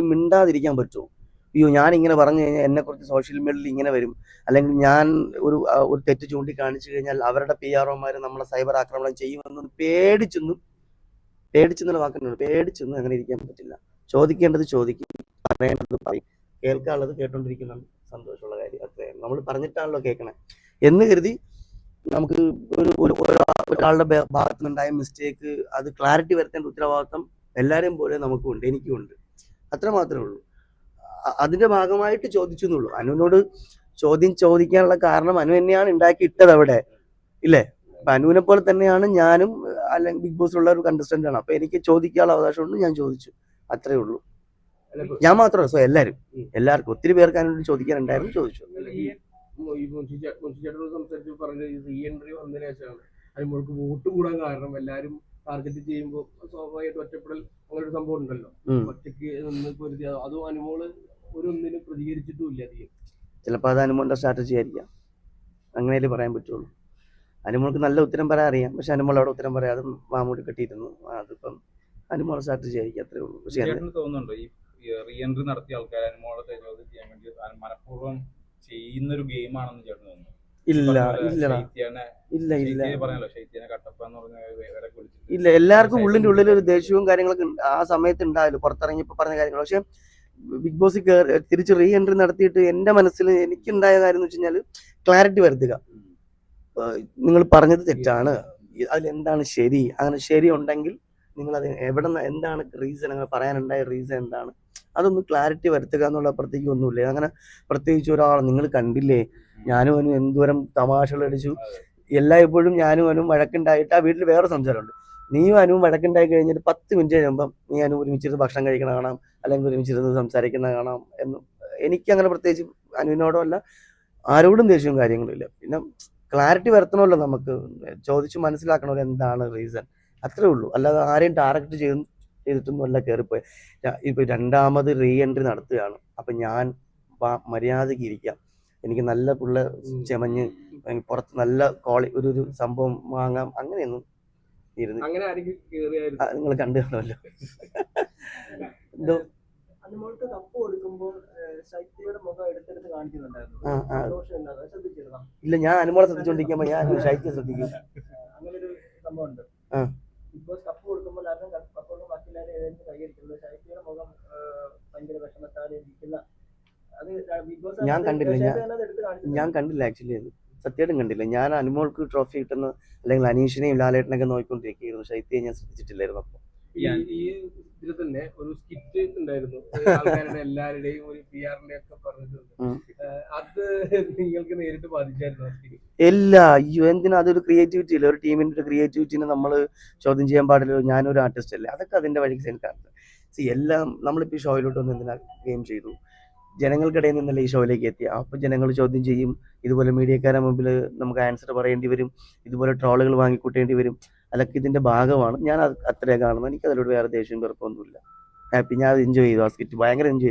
മിണ്ടാതിരിക്കാൻ പറ്റുമോ? അയ്യോ ഞാൻ ഇങ്ങനെ പറഞ്ഞു കഴിഞ്ഞാൽ എന്നെ കുറിച്ച് സോഷ്യൽ മീഡിയയിൽ ഇങ്ങനെ വരും. അല്ലെങ്കിൽ ഞാൻ ഒരു ഒരു തെറ്റ് ചൂണ്ടിക്കാണിച്ചു കഴിഞ്ഞാൽ അവരുടെ പി ആർ ഒമാർ നമ്മളെ സൈബർ ആക്രമണം ചെയ്യുമെന്ന് പേടിച്ചൊന്നും പേടിച്ചെന്നുള്ള വാക്കുന്നുണ്ട് പേടിച്ചൊന്നും അങ്ങനെ ഇരിക്കാൻ പറ്റില്ല. ചോദിക്കേണ്ടത് ചോദിക്കും പറയേണ്ടത് പറയും. കേൾക്കാനുള്ളത് കേട്ടോണ്ടിരിക്കുന്നുണ്ട് സന്തോഷമുള്ള കാര്യം അത്രയാണ്. നമ്മൾ പറഞ്ഞിട്ടാണല്ലോ കേൾക്കണേ. എന്ന് കരുതി നമുക്ക് ഒരു ഒരു ഒരാളുടെ ഭാഗത്തുനിന്നുണ്ടായ മിസ്റ്റേക്ക് അത് ക്ലാരിറ്റി വരുത്തേണ്ട ഉത്തരവാദിത്തം എല്ലാവരെയും പോലെ നമുക്കുണ്ട് എനിക്കും ഉണ്ട്. അത്ര മാത്രമേ ഉള്ളൂ. അതിന്റെ ഭാഗമായിട്ട് ചോദിച്ചു എന്നുള്ളൂ അനുവിനോട് ചോദ്യം ചോദിക്കാനുള്ള കാരണം അനു തന്നെയാണ് ഉണ്ടാക്കി ഇട്ടത് അവിടെ. ഇല്ലേ? അപ്പൊ അനുവിനെ പോലെ തന്നെയാണ് ഞാനും അല്ലെങ്കിൽ ബിഗ് ബോസിലുള്ള ഒരു കണ്ടസ്റ്റന്റ് ആണ്. അപ്പൊ എനിക്ക് ചോദിക്കാനുള്ള അവകാശമുണ്ട് ഞാൻ ചോദിച്ചു. അത്രേ ഉള്ളൂ. ഞാൻ മാത്രമല്ല സോ എല്ലാരും. എല്ലാവർക്കും. ഒത്തിരി പേർക്ക് അനുവിനോട് ചോദിക്കാനുണ്ടായിരുന്നു ചോദിച്ചു. സംസാരിച്ച് പറഞ്ഞ ഈ എൻട്രി വന്നതിന് ശേഷമാണ്. അതിമുൾക്ക് വോട്ട് കൂടാൻ കാരണം എല്ലാരും ടാർഗറ്റ് ചെയ്യുമ്പോൾ സ്വാഭാവികമായിട്ട് ഒറ്റപ്പെടൽ അങ്ങനെ ഒരു സംഭവം ഉണ്ടല്ലോ. ഒറ്റയ്ക്ക് ഒറ്റയ്ക്ക് നിന്ന് പൊരുതി അതും അനുമോൾ ഒരു ഒന്നിനും പ്രതികരിച്ചിട്ടും ഇല്ല അധികം. ചിലപ്പോൾ അത് അനുമോളുടെ സ്ട്രാറ്റജി ആയിരിക്കാം. അങ്ങനെയല്ലേ പറയാൻ പറ്റുള്ളൂ. അനുമോൾക്ക് നല്ല ഉത്തരം പറയാൻ അറിയാം. പക്ഷെ അനുമോൾ അവിടെ ഉത്തരം പറയാതെ മാമൂടി കെട്ടിയിരുന്നു. അതിപ്പം അനുമോൾ സ്ട്രാറ്റജി ആയിരിക്കും അത്രേ ഉള്ളൂ. പക്ഷേ തോന്നുന്നുണ്ടോ. ഈ റീഎൻട്രി നടത്തിയ ആൾക്കാർ അനുമോളത്തെ ചോദ്യം ചെയ്യാൻ വേണ്ടി മനഃപൂർവം ചെയ്യുന്ന ഒരു ചേട്ടൻ ഇല്ല ഇല്ലടാ. ഇല്ല ഇല്ല. ഇല്ല എല്ലാവർക്കും ഉള്ളിന്റെ ഉള്ളിൽ ഒരു ദേഷ്യവും കാര്യങ്ങളൊക്കെ ആ സമയത്ത് ഉണ്ടാവില്ല പുറത്തിറങ്ങിയപ്പോൾ പറഞ്ഞ കാര്യങ്ങൾ പക്ഷെ ബിഗ് ബോസ് തിരിച്ച് റീ എൻട്രി നടത്തിയിട്ട് എന്റെ മനസ്സിൽ എനിക്കുണ്ടായ കാര്യം എന്ന് വെച്ച് കഴിഞ്ഞാൽ ക്ലാരിറ്റി വരുത്തുക. നിങ്ങൾ പറഞ്ഞത് തെറ്റാണ്. അതിൽ എന്താണ് ശരി? അങ്ങനെ ശരി ഉണ്ടെങ്കിൽ നിങ്ങൾ അത് എവിടെ എന്താണ് റീസൺ അങ്ങനെ പറയാനുണ്ടായ റീസൺ എന്താണ്? അതൊന്ന് ക്ലാരിറ്റി വരുത്തുക എന്നുള്ള അപ്പുറത്തേക്ക് ഒന്നുമില്ല. അങ്ങനെ പ്രത്യേകിച്ച് ഒരാൾ നിങ്ങൾ കണ്ടില്ലേ? ഞാനും അവനും എന്തോരം തമാശകൾ അടിച്ചു. എല്ലായ്പ്പോഴും ഞാനും അവനും വഴക്കുണ്ടായിട്ട് ആ വീട്ടിൽ വേറെ സംസാരമുണ്ട്. നീയും അനുവും വഴക്കുണ്ടായി കഴിഞ്ഞിട്ട് പത്ത് മിനിറ്റ് കഴിയുമ്പം നീ അനു ഒരുമിച്ചിരുന്ന് ഭക്ഷണം കഴിക്കണ കാണാം അല്ലെങ്കിൽ ഒരുമിച്ചിരുന്ന് സംസാരിക്കുന്ന കാണാം എന്ന് എനിക്ക് അങ്ങനെ പ്രത്യേകിച്ച് അനുവിനോടോ അല്ല ആരോടും ദേഷ്യവും കാര്യങ്ങളില്ല പിന്നെ ക്ലാരിറ്റി വരുത്തണമല്ലോ നമുക്ക്. ചോദിച്ച് മനസ്സിലാക്കണമല്ലോ എന്താണ് റീസൺ അത്രേ ഉള്ളൂ. അല്ലാതെ ആരെയും ടാർഗറ്റ് ചെയ്ത് ചെയ്തിട്ടൊന്നും അല്ല കയറിപ്പോയി ഇപ്പൊ രണ്ടാമത് റീ എൻട്രി നടത്തുകയാണ്. അപ്പൊ ഞാൻ മര്യാദയ്ക്ക് ഇരിക്കാം. എനിക്ക് നല്ല പിള്ള ചെമഞ്ഞ് പുറത്ത് നല്ല കോളി ഒരു ഒരു സംഭവം വാങ്ങാം അങ്ങനെയൊന്നും ഇരുന്ന് അങ്ങനെ ആരെങ്കിലും കേറിയായിരുന്നു. നിങ്ങൾ കണ്ടു കാണുമല്ലോ. എന്തോ? ഇല്ല ഞാൻ അനുമോളെ ശ്രദ്ധിച്ചോണ്ടിരിക്കുമ്പോ ഞാൻ ശൈത്യം ശ്രദ്ധിക്കും അങ്ങനെ ഒരു സംഭവം ഉണ്ട് ആ. ബിഗ് ബോസ് കപ്പ് കൊടുക്കുമ്പോൾ എല്ലാവരും കപ്പ് കൊടുക്കുമ്പോൾ കൈയടിക്കുന്നത് ശൈത്യയുടെ മുഖം ഭയങ്കര വിഷമത്താൽ ഇരിക്കുന്ന അത് ബിഗ് ബോസ് ഞാൻ കണ്ടില്ല, ഞാൻ- കണ്ടില്ല ആക്ച്വലി. അത് സത്യമായിട്ടും കണ്ടില്ല. ഞാൻ അനുമോൾക്ക് ട്രോഫി കിട്ടുന്ന അല്ലെങ്കിൽ അനീഷിനെയും ലാലേട്ടനൊക്കെ നോക്കിക്കൊണ്ടിരിക്കുകയായിരുന്നു. ശൈത്യയെ ഞാൻ ശ്രദ്ധിച്ചിട്ടില്ലായിരുന്നു അപ്പൊ ഈ ഈ ഇതിൽ തന്നെ ഒരു സ്കിറ്റ് ഉണ്ടായിരുന്നു. ആൾക്കാരുടെ എല്ലാവരുടെയും ഒരു പി ആറിന്റെ ഒക്കെ പറഞ്ഞിട്ടുണ്ട്. അത് നിങ്ങൾക്ക് നേരിട്ട് ബാധിച്ചായിരുന്നു? ഇല്ല. അയ്യോ എന്തിനാ? അതൊരു ക്രിയേറ്റിവിറ്റി ഇല്ല ഒരു ടീമിന്റെ ഒരു ക്രിയേറ്റിവിറ്റിനെ നമ്മൾ ചോദ്യം ചെയ്യാൻ പാടില്ല. ഞാനൊരു ആർട്ടിസ്റ്റ് അല്ലേ? അതൊക്കെ അതിന്റെ വഴിക്ക് എനിക്കറിയാം സി എല്ലാം നമ്മളിപ്പോൾ ഈ ഷോയിലോട്ട് വന്ന് എന്തിനാ ഗെയിം ചെയ്തു? ജനങ്ങൾക്കിടയിൽ നിന്നല്ലേ ഈ ഷോയിലേക്ക് എത്തി അപ്പോൾ ജനങ്ങൾ ചോദ്യം ചെയ്യും. ഇതുപോലെ മീഡിയക്കാരുടെ മുമ്പിൽ നമുക്ക് ആൻസർ പറയേണ്ടി വരും. ഇതുപോലെ ട്രോളുകൾ വാങ്ങിക്കൂട്ടേണ്ടി വരും. അതൊക്കെ ഇതിന്റെ ഭാഗമാണ്. ഞാൻ അത് അത്രേ കാണുന്നത്. എനിക്ക് അതിലൂടെ വേറെ ദേഷ്യവും വെറുപ്പൊന്നുമില്ല. ഹാപ്പി ഞാൻ അത് എൻജോയ് ചെയ്തു ആ സ്കിറ്റ് ഭയങ്കര എൻജോയ് ചെയ്തു.